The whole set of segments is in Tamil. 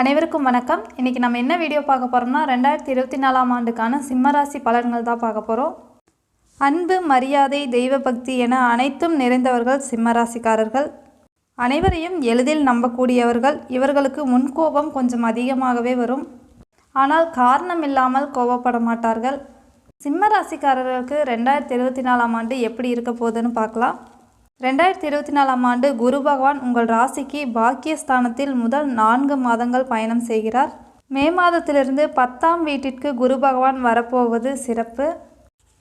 அனைவருக்கும் வணக்கம். இன்றைக்கி நம்ம என்ன வீடியோ பார்க்க போகிறோம்னா ரெண்டாயிரத்தி இருபத்தி நாலாம் ஆண்டுக்கான சிம்மராசி பலன்கள் தான் பார்க்க போகிறோம் அன்பு மரியாதை தெய்வ பக்தி என அனைத்தும் நிறைந்தவர்கள் சிம்மராசிக்காரர்கள். அனைவரையும் எளிதில் நம்பக்கூடியவர்கள். இவர்களுக்கு முன்கோபம் கொஞ்சம் அதிகமாகவே வரும். ஆனால் காரணம் இல்லாமல் கோபப்பட மாட்டார்கள். சிம்ம ராசிக்காரர்களுக்கு ரெண்டாயிரத்தி இருபத்தி நாலாம் ஆண்டு எப்படி இருக்க போகுதுன்னு பார்க்கலாம். ரெண்டாயிரத்தி இருபத்தி நாலாம் ஆண்டு குரு பகவான் உங்கள் ராசிக்கு பாக்கியஸ்தானத்தில் முதல் நான்கு மாதங்கள் பயணம் செய்கிறார். மே மாதத்திலிருந்து பத்தாம் வீட்டிற்கு குரு பகவான் வரப்போவது சிறப்பு.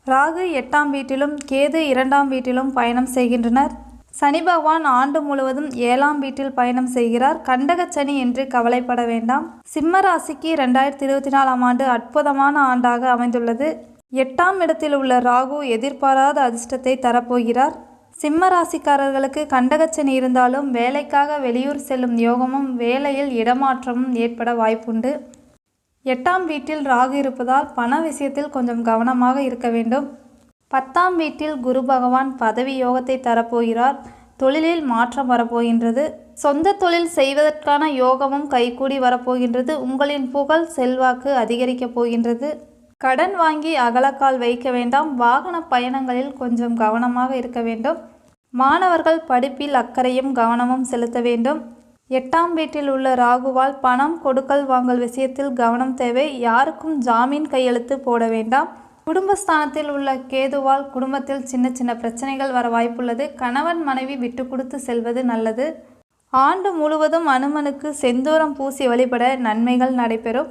ராகு எட்டாம் வீட்டிலும் கேது இரண்டாம் வீட்டிலும் பயணம் செய்கின்றனர். சனி பகவான் ஆண்டு முழுவதும் ஏழாம் வீட்டில் பயணம் செய்கிறார். கண்டக சனி என்று கவலைப்பட வேண்டாம். சிம்ம ராசிக்கு ரெண்டாயிரத்தி இருபத்தி நாலாம் ஆண்டு அற்புதமான ஆண்டாக அமைந்துள்ளது. எட்டாம் இடத்தில் உள்ள ராகு எதிர்பாராத அதிர்ஷ்டத்தை தரப்போகிறார். சிம்ம ராசிக்காரர்களுக்கு கண்டகச்சனி இருந்தாலும் வேலைக்காக வெளியூர் செல்லும் யோகமும் வேலையில் இடமாற்றமும் ஏற்பட வாய்ப்புண்டு. எட்டாம் வீட்டில் ராகு இருப்பதால் பண விஷயத்தில் கொஞ்சம் கவனமாக இருக்க வேண்டும். பத்தாம் வீட்டில் குரு பகவான் பதவி யோகத்தை தரப்போகிறார். தொழிலில் மாற்றம் வரப்போகின்றது. சொந்த தொழில் செய்வதற்கான யோகமும் கைகூடி வரப்போகின்றது. உங்களின் புகழ் செல்வாக்கு அதிகரிக்கப் போகின்றது. கடன் வாங்கி அகலக்கால் வைக்க வேண்டாம். வாகன பயணங்களில் கொஞ்சம் கவனமாக இருக்க வேண்டும். மாணவர்கள் படிப்பில் அக்கறையும் கவனமும் செலுத்த வேண்டும். எட்டாம் வீட்டில் உள்ள ராகுவால் பணம் கொடுக்கல் வாங்கல் விஷயத்தில் கவனம் தேவை. யாருக்கும் ஜாமீன் கையெழுத்து போட வேண்டாம். குடும்பஸ்தானத்தில் உள்ள கேதுவால் குடும்பத்தில் சின்ன சின்ன பிரச்சனைகள் வர வாய்ப்புள்ளது. கணவன் மனைவி விட்டு கொடுத்து செல்வது நல்லது. ஆண்டு முழுவதும் அனுமனுக்கு செந்தூரம் பூசி வழிபட நன்மைகள் நடைபெறும்.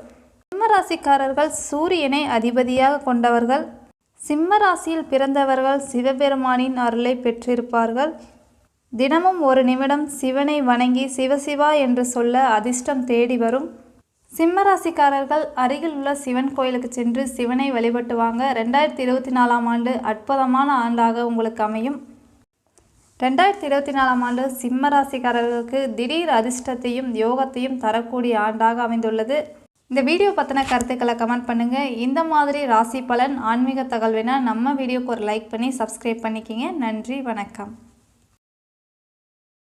ராசிக்காரர்கள் சூரியனை அதிபதியாக கொண்டவர்கள். சிம்ம ராசியில் பிறந்தவர்கள் சிவபெருமானின் அருளை பெற்றிருப்பார்கள். தினமும் ஒரு நிமிடம் சிவனை வணங்கி சிவசிவா என்று சொல்ல அதிர்ஷ்டம் தேடி வரும். சிம்ம ராசிக்காரர்கள் அருகில் உள்ள சிவன் கோயிலுக்கு சென்று சிவனை வழிபட்டு வாங்க ரெண்டாயிரத்தி இருபத்தி நாலாம் ஆண்டு அற்புதமான ஆண்டாக உங்களுக்கு அமையும். ரெண்டாயிரத்தி இருபத்தி நாலாம் ஆண்டு சிம்ம ராசிக்காரர்களுக்கு திடீர் அதிர்ஷ்டத்தையும் யோகத்தையும் தரக்கூடிய ஆண்டாக அமைந்துள்ளது. இந்த வீடியோ பற்றின கருத்துக்களை கமெண்ட் பண்ணுங்கள் இந்த மாதிரி ராசி பலன் ஆன்மீக தகவல்னா நம்ம வீடியோக்கு ஒரு லைக் பண்ணி சப்ஸ்கிரைப் பண்ணிக்கிங்க. நன்றி வணக்கம்.